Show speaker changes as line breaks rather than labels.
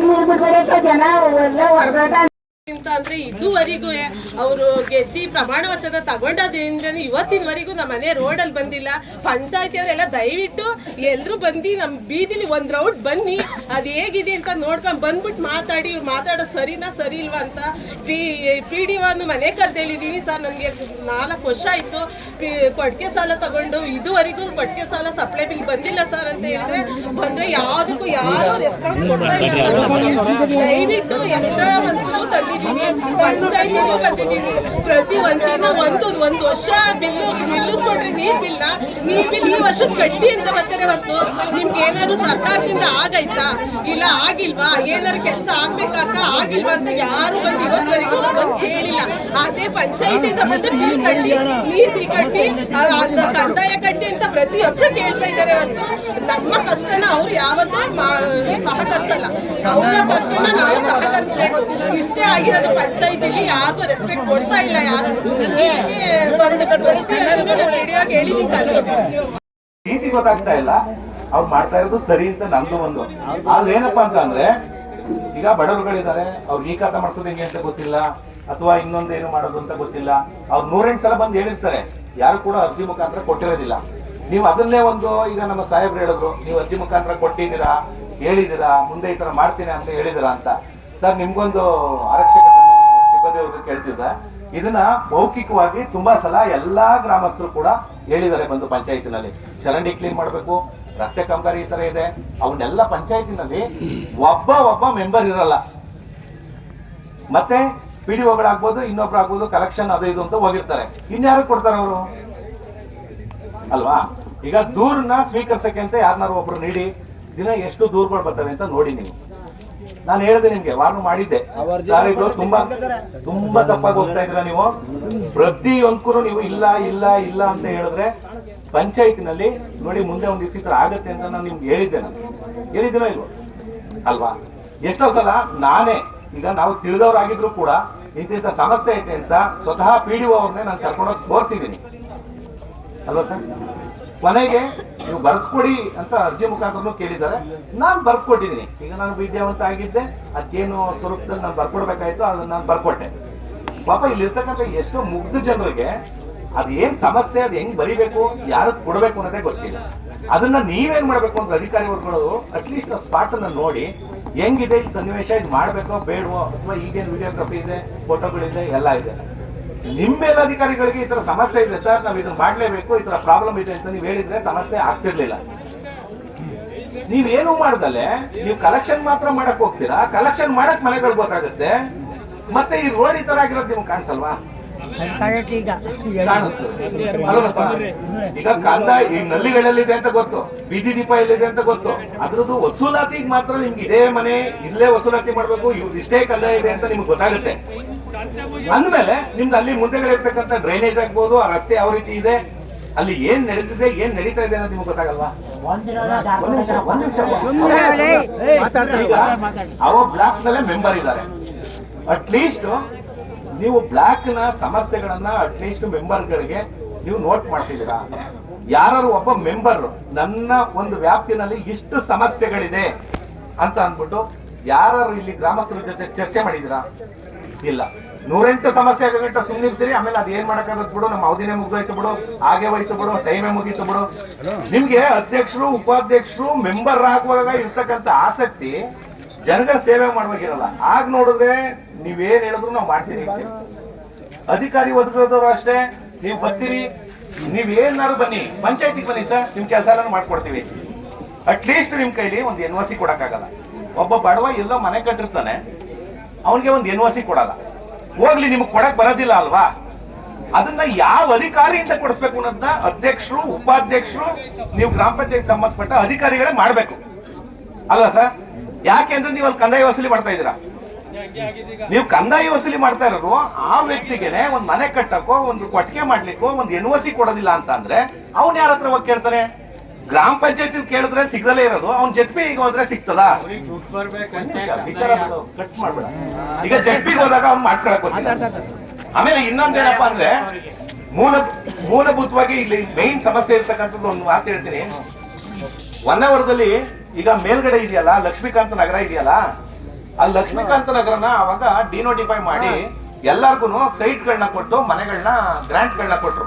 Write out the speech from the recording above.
मूलभूत जन ओढलं
वरगाटा ಅಂದ್ರೆ ಇದುವರೆಗೂ ಅವರು ಗೆದ್ದಿ ಪ್ರಮಾಣ ವಚನ ತಗೊಂಡದಿಂದ ಇವತ್ತಿನವರೆಗೂ ನಮ್ಮ ಮನೆ ರೋಡಲ್ಲಿ ಬಂದಿಲ್ಲ. ಪಂಚಾಯತಿಯವರೆಲ್ಲ ದಯವಿಟ್ಟು ಎಲ್ಲರೂ ಬಂದು ನಮ್ಮ ಬೀದಿಲಿ ಒಂದ್ ರೌಂಡ್ ಬನ್ನಿ. ಅದು ಹೇಗಿದೆ ಅಂತ ನೋಡ್ಕೊಂಡ್ ಬಂದ್ಬಿಟ್ಟು ಮಾತಾಡಿ, ಇವ್ರು ಮಾತಾಡೋ ಸರಿನಾ ಸರಿ ಇಲ್ವಾ ಅಂತ. ಪಿ ಪಿ ಡಿ ಒಂದು ಮನೆ ಕರೆದೇಳಿದೀನಿ ಸರ್ ನನಗೆ ನಾಲ್ಕು ವರ್ಷ ಆಯ್ತು. ಕೊಟ್ಟಿಗೆ ಸಾಲ ತಗೊಂಡು ಇದುವರೆಗೂ ಕೊಟ್ಟಿಗೆ ಸಾಲ ಸಪ್ಲೈ ಬಿಲ್ ಬಂದಿಲ್ಲ ಸರ್ ಅಂತ ಹೇಳಿದ್ರೆ ಬಂದ್ರೆ ಯಾವುದಕ್ಕೂ ಯಾರು ರೆಸ್ಪಾನ್ಸ್ ಕೊಡ್ತಾ ಇಲ್ಲ ದಯವಿಟ್ಟು ಎಲ್ಲ ಮನ್ಸು ತಂದಿದ್ದೀನಿ ಪಂಚಾಯತಿಗೂ ಬಂದಿದ್ದೀನಿ. ಪ್ರತಿ ಒಂದಿನ ಒಂದು ಒಂದು ವರ್ಷ ಬಿಲ್ಲು ನಿಲ್ಲಿಸ್ಕೊಡ್ರಿ ನೀರ್ ಬಿಲ್ನ? ನೀರ್ ಬಿಲ್ ಈ ವರ್ಷದ ಕಟ್ಟಿ ಅಂತ ಬರ್ತಾರೆ ಹೊರತು ನಿಮ್ಗೆ ಏನಾದ್ರು ಸರ್ಕಾರದಿಂದ ಆಗೈತಾ? ಇಲ್ಲ, ಆಗಿಲ್ವಾ? ಏನಾದ್ರು ಕೆಲಸ ಆಗ್ಬೇಕಾಗ ಆಗಿಲ್ವಾ ಅಂತ ಯಾರು ಬಂದು ಇವತ್ತವರೆಗೂ ಬಂದು ಕೇಳಿಲ್ಲ. ಅದೇ ಪಂಚಾಯತಿಯಿಂದ ಬಂದು ಬಿಲ್ ಕಟ್ಟಿ, ನೀರ್ ಬಿಲ್ ಕಟ್ಟಿ ಕಂದಾಯ ಕಟ್ಟಿ ಅಂತ ಪ್ರತಿಯೊಬ್ರು ಕೇಳ್ತಾ ಇದ್ದಾರೆ ಹೊರತು. ನಮ್ಮ ಕಷ್ಟನ ಅವ್ರು ಯಾವತ್ತೂ ಸಹಕರಿಸಲ್ಲ ಅವ್ರ ಕಷ್ಟನ ನಾವು ಸಹಕರಿಸ್ಬೇಕು. ಇಷ್ಟೇ ಆಗಿರೋದು ಪಂಚಾಯತಿಲಿ ಯಾರು ರೆಸ್ಪೆಕ್ಟ್ ಕೊಡ್ತಾ ಇಲ್ಲ ಯಾರು.
ರೀತಿ ಗೊತ್ತಾಗ್ತಾ ಇಲ್ಲ. ಅವ್ರು ಮಾಡ್ತಾ ಇರೋದು ಸರಿ ಅಂತ ನಂದು ಒಂದು. ಆದರೆ ಏನಪ್ಪಾ ಅಂತ ಅಂದ್ರೆ, ಈಗ ಬಡವರುಗಳಿದ್ದಾರೆ, ಅವ್ರು ಈ ಖಾತೆ ಮಾಡಿಸೋದು ಹೆಂಗೆ ಅಂತ ಗೊತ್ತಿಲ್ಲ. ಅಥವಾ ಇನ್ನೊಂದು ಏನು ಮಾಡೋದು ಅಂತ ಗೊತ್ತಿಲ್ಲ. ಅವ್ರು ನೂರೆಂಟು ಸಲ ಬಂದು ಹೇಳಿರ್ತಾರೆ. ಯಾರು ಕೂಡ ಅರ್ಜಿ ಮುಖಾಂತರ ಕೊಟ್ಟಿರೋದಿಲ್ಲ. ನೀವು ಅದನ್ನೇ ಒಂದು ಈಗ ನಮ್ಮ ಸಾಹೇಬ್ರು ಹೇಳಿದ್ರು, ನೀವು ಅರ್ಜಿ ಮುಖಾಂತರ ಕೊಟ್ಟಿದ್ದೀರಾ, ಹೇಳಿದ್ದೀರಾ, ಮುಂದೆ ಈ ತರ ಮಾಡ್ತೀನಿ ಅಂತ ಹೇಳಿದಿರಾ ಅಂತ. ಸರ್, ನಿಮ್ಗೊಂದು ಆರಕ್ಷಕ ಸಿಬ್ಬಂದಿ ಅವರು ಕೇಳ್ತಿದ್ದ. ಇದನ್ನ ಮೌಖಿಕವಾಗಿ ತುಂಬಾ ಸಲ ಎಲ್ಲಾ ಗ್ರಾಮಸ್ಥರು ಕೂಡ ಹೇಳಿದ್ದಾರೆ ಬಂದು ಪಂಚಾಯತಿನಲ್ಲಿ. ಚರಂಡಿ ಕ್ಲೀನ್ ಮಾಡಬೇಕು, ರಸ್ತೆ ಕಾಮಗಾರಿ ಈ ತರ ಇದೆ. ಅವನ್ನೆಲ್ಲ ಪಂಚಾಯತಿನಲ್ಲಿ ಒಬ್ಬ ಒಬ್ಬ ಮೆಂಬರ್ ಇರಲ್ಲ. ಮತ್ತೆ ಪಿ ಡಿ ಒಗಳಾಗ್ಬೋದು ಇನ್ನೊಬ್ರು ಆಗ್ಬೋದು ಕಲೆಕ್ಷನ್ ಅದು ಇದು ಅಂತ ಹೋಗಿರ್ತಾರೆ. ಇನ್ಯಾರು ಕೊಡ್ತಾರೆ ಅವರು? ಅಲ್ವಾ? ಈಗ ದೂರನ್ನ ಸ್ವೀಕರಿಸಕ್ಕೆ ಅಂತ ಯಾರನ್ನಾರು ಒಬ್ರು ನೀಡಿ ದಿನ ಎಷ್ಟು ದೂರಗಳು ಬರ್ತವೆ ಅಂತ ನೋಡಿ ನೀವು. ನಾನು ಹೇಳಿದೆ ನಿಮ್ಗೆ ವಾರ್ನ್ ಮಾಡಿದ್ದೆ. ತುಂಬಾ ತುಂಬಾ ತಪ್ಪಾಗಿ ಹೋಗ್ತಾ ಇದ್ರ ನೀವು? ಪ್ರತಿಯೊಂದ್ಕೂ ನೀವು ಇಲ್ಲ ಇಲ್ಲ ಇಲ್ಲ ಅಂತ ಹೇಳಿದ್ರೆ ಪಂಚಾಯತಿನಲ್ಲಿ ನೋಡಿ ಮುಂದೆ ಒಂದು ದಿವಸ ಈ ತರ ಆಗತ್ತೆ ಅಂತ ನಾನು ನಿಮ್ಗೆ ಹೇಳಿದ್ದೆ ನಾನು. ಹೇಳಿದ್ದೀನೋ ಇಲ್ವೋ? ಅಲ್ವಾ? ಎಷ್ಟೋ ಸಲ ನಾನೇ ಈಗ ನಾವು ತಿಳಿದವರಾಗಿದ್ರು ಕೂಡ ಇಂತಿಂತ ಸಮಸ್ಯೆ ಐತೆ ಅಂತ ಸ್ವತಃ ಪಿ ಡಿ ಅವ್ರನ್ನೇ ನಾನು ಕರ್ಕೊಂಡೋಗಿ ತೋರಿಸಿದ್ದೀನಿ. ಅಲ್ವಾ ಸರ್? ಕೊನೆಗೆ ನೀವು ಬರ್ದ್ಕೊಡಿ ಅಂತ ಅರ್ಜಿ ಮುಖಾಂತರನು ಕೇಳಿದ್ದಾರೆ. ನಾನು ಬರ್ಕೊಟ್ಟಿದ್ದೀನಿ. ಈಗ ನಾನು ವಿದ್ಯಾವಂತ ಆಗಿದ್ದೆ, ಅದಕ್ಕೇನು ಸ್ವರೂಪದಲ್ಲಿ ನಾನು ಬರ್ಕೊಡ್ಬೇಕಾಯ್ತು ಅದನ್ನು ನಾನು ಬರ್ಕೊಟ್ಟೆ. ಪಾಪ ಇಲ್ಲಿರ್ತಕ್ಕಂಥ ಎಷ್ಟೋ ಮುಗ್ಧ ಜನರಿಗೆ ಅದು ಏನು ಸಮಸ್ಯೆ, ಅದು ಹೆಂಗ್ ಬರಿಬೇಕು ಯಾರು ಕೊಡಬೇಕು ಅನ್ನೋದೇ ಗೊತ್ತಿಲ್ಲ. ಅದನ್ನ ನೀವೇನು ಮಾಡಬೇಕು ಅಂತ ಅಧಿಕಾರಿ ವರ್ಗಗಳು ಅಟ್ಲೀಸ್ಟ್ ಆ ಅನ್ನ ನೋಡಿ, ಹೆಂಗಿದೆ ಈ ಸನ್ನಿವೇಶ, ಇದು ಮಾಡಬೇಕೋ, ಬೇಡವೋ, ಅಥವಾ ಈಗೇನು ವಿಡಿಯೋಗ್ರಫಿ ಇದೆ ಫೋಟೋಗಳಿದೆ ಎಲ್ಲ ಇದೆ. ನಿಮ್ಮ ಅಧಿಕಾರಿಗಳಿಗೆ ಈ ತರ ಸಮಸ್ಯೆ ಇದೆ ಸರ್, ನಾವು ಇದನ್ನ ಮಾಡಲೇಬೇಕು, ಈ ತರ ಪ್ರಾಬ್ಲಮ್ ಇದೆ ಅಂತ ನೀವು ಹೇಳಿದ್ರೆ ಸಮಸ್ಯೆ ಆಗ್ತಿರ್ಲಿಲ್ಲ. ನೀವೇನು ಮಾಡ್ದಲೆ ನೀವು ಕಲೆಕ್ಷನ್ ಮಾತ್ರ ಮಾಡಕ್ ಹೋಗ್ತೀರಾ? ಕಲೆಕ್ಷನ್ ಮಾಡಕ್ ಮನೆಗಳು ಗೊತ್ತಾಗುತ್ತೆ ಮತ್ತೆ ಈ ರೋಡ್ ಈ ತರ ಆಗಿರೋದು ನಿಮ್ಗೆ ಕಾಣಿಸಲ್ವಾ?
ಈಗ?
ಕಂದ ಈ ನಲ್ಲಿಗಳಲ್ಲಿದೆ ಅಂತ ಗೊತ್ತು, ಬೀದಿ ದೀಪ ಎಲ್ಲಿದೆ ಅಂತ ಗೊತ್ತು. ಅದ್ರದ್ದು ವಸೂಲಾತಿಗೆ ಮಾತ್ರ ನಿಮ್ಗೆ ಇದೇ ಮನೆ, ಇಲ್ಲೇ ವಸೂಲಾತಿ ಮಾಡ್ಬೇಕು, ಇವ್ರು ಇಷ್ಟೇ ಕಲ್ಲ ಇದೆ ಅಂತ ನಿಮ್ಗೆ ಗೊತ್ತಾಗುತ್ತೆ. ಅಂದ್ಮೇಲೆ ನಿಮ್ದು ಅಲ್ಲಿ ಮುಂದೆಗಡೆ ಇರ್ತಕ್ಕಂಥ ಡ್ರೈನೇಜ್ ಆಗ್ಬೋದು ಆ ರಸ್ತೆ ಯಾವ ರೀತಿ ಇದೆ ಅಲ್ಲಿ ಏನ್ ನಡೀತಿದೆ ಏನ್ ನಡೀತಾ ಇದೆ ಅನ್ನೋದು ನಿಮ್ಗೆ ಗೊತ್ತಾಗಲ್ವಾ? ಅವ ಬ್ಲಾಕ್ ನಲ್ಲೇ ಮೆಂಬರ್ ಇದ್ದಾರೆ. ಅಟ್ಲೀಸ್ಟ್ ನೀವು ಬ್ಲಾಕ್ನ ಸಮಸ್ಯೆಗಳನ್ನ ಅಟ್ಲೀಸ್ಟ್ ಮೆಂಬರ್ಗಳಿಗೆ ನೀವು ನೋಟ್ ಮಾಡ್ತಿದ್ದೀರಾ. ಯಾರು ಒಬ್ಬ ಮೆಂಬರ್ ನನ್ನ ಒಂದು ವ್ಯಾಪ್ತಿನಲ್ಲಿ ಇಷ್ಟು ಸಮಸ್ಯೆಗಳಿದೆ ಅಂತ ಅಂದ್ಬಿಟ್ಟು ಯಾರು ಇಲ್ಲಿ ಗ್ರಾಮಸ್ಥರ ಜೊತೆ ಚರ್ಚೆ ಮಾಡಿದ್ದೀರಾ? ಇಲ್ಲ. ನೂರೆಂಟು ಸಮಸ್ಯೆ ಆಗಂಟ ಸುಮ್ಮನಿರ್ತೀರಿ ಆಮೇಲೆ ಅದೇನ್ ಏನ್ ಬಿಡು ನಮ್ಮ ಅವಧಿನೇ ಮುಗ್ದೋಯ್ತು ಬಿಡು ಹಾಗೆ ಹೋಯ್ತು ಬಿಡು ಟೈಮೇ ಮುಗಿತು ಬಿಡು. ನಿಮ್ಗೆ ಅಧ್ಯಕ್ಷರು ಉಪಾಧ್ಯಕ್ಷರು ಮೆಂಬರ್ ಆಗುವಾಗ ಇರ್ತಕ್ಕಂಥ ಆಸಕ್ತಿ ಜನಗಳ ಸೇವೆ ಮಾಡ್ಬೇಕಿರಲ್ಲ ಆಗ ನೋಡಿದ್ರೆ ನೀವೇನ್ ಹೇಳಿದ್ರು ನಾವು ಮಾಡ್ತೀವಿ ಅಂತೀವಿ. ಅಧಿಕಾರಿ ಒದಗಿರೋದವ್ರು ಅಷ್ಟೇ ನೀವು ಬರ್ತೀರಿ. ನೀವೇನಾದ್ರು ಬನ್ನಿ ಪಂಚಾಯತಿಗೆ ಬನ್ನಿ ಸರ್ ನಿಮ್ ಕೆಲಸ ಎಲ್ಲ ಮಾಡ್ಕೊಡ್ತೀವಿ ಅಟ್ಲೀಸ್ಟ್ ನಿಮ್ ಕೈಲಿ ಒಂದು ಎನ್ ಸಿ ಕೊಡಕ್ಕಾಗಲ್ಲ. ಒಬ್ಬ ಬಡವ ಎಲ್ಲೋ ಮನೆ ಕಟ್ಟಿರ್ತಾನೆ ಅವನಿಗೆ ಒಂದು ಎನ್ ಸಿ ಕೊಡಲ್ಲ. ಹೋಗ್ಲಿ, ನಿಮ್ಗೆ ಕೊಡಕ್ ಬರೋದಿಲ್ಲ ಅಲ್ವಾ? ಅದನ್ನ ಯಾವ ಅಧಿಕಾರಿಯಿಂದ ಕೊಡಿಸ್ಬೇಕು ಅನ್ನೋದನ್ನ ಅಧ್ಯಕ್ಷರು, ಉಪಾಧ್ಯಕ್ಷರು, ನೀವು ಗ್ರಾಮ ಪಂಚಾಯತ್ ಸಂಬಂಧಪಟ್ಟ ಅಧಿಕಾರಿಗಳೇ ಮಾಡಬೇಕು. ಅಲ್ವಾ ಸರ್? ಯಾಕೆ ಅಂದ್ರೆ ನೀವು ಅಲ್ಲಿ ಕಂದಾಯ ವಸೂಲಿ ಮಾಡ್ತಾ ಇದ್ದೀರಾ? ನೀವು ಕಂದಾಯ ವಸೂಲಿ ಮಾಡ್ತಾ ಇರೋರು ಆ ವ್ಯಕ್ತಿಗೆನೆ ಒಂದ್ ಮನೆ ಕಟ್ಟಕ್ಕೋ, ಒಂದು ಕೊಟ್ಟಿಗೆ ಮಾಡ್ಲಿಕ್ಕೋ, ಒಂದು ಎನ್ ಸಿ ಕೊಡೋದಿಲ್ಲ ಅಂತ ಅಂದ್ರೆ ಅವ್ನ್ ಯಾರ ಹತ್ರ ಹೋಗಿ ಕೇಳ್ತಾನೆ ಗ್ರಾಮ ಪಂಚಾಯತಿ ಕೇಳಿದ್ರೆ ಸಿಗದಲ್ಲೇ ಇರೋದು ಅವ್ನ ಜೆಟ್ಪಿ ಈಗ ಹೋದ್ರೆ ಸಿಗ್ತದ? ವಿಚಾರ ಕಟ್ ಮಾಡ್ಬೇಡ. ಈಗ ಜೆಟ್ಪಿಗೆ ಹೋದಾಗ ಅವ್ನು ಮಾಡ್ಕೊಳಕ್ ಆಮೇಲೆ ಇನ್ನೊಂದೇನಪ್ಪ ಅಂದ್ರೆ ಮೂಲ ಮೂಲಭೂತವಾಗಿ ಇಲ್ಲಿ ಮೈನ್ ಸಮಸ್ಯೆ ಇರ್ತಕ್ಕಂಥದ್ದು ಒಂದು ಮಾತು ಹೇಳ್ತೀನಿ. ಹೊನ್ನಾವರದಲ್ಲಿ ಈಗ ಮೇಲ್ಗಡೆ ಇದೆಯಲ್ಲ ಲಕ್ಷ್ಮೀಕಾಂತ ನಗರ ಇದೆಯಲ್ಲ ಆ ಲಕ್ಷ್ಮೀಕಾಂತ ನಗರನ ಅವಾಗ ಡಿನೋಟಿಫೈ ಮಾಡಿ ಎಲ್ಲಾರ್ಗು ಸೈಟ್ಗಳನ್ನ ಕೊಟ್ಟು ಮನೆಗಳನ್ನ ಗ್ರಾಂಟ್ಗಳನ್ನ ಕೊಟ್ರು.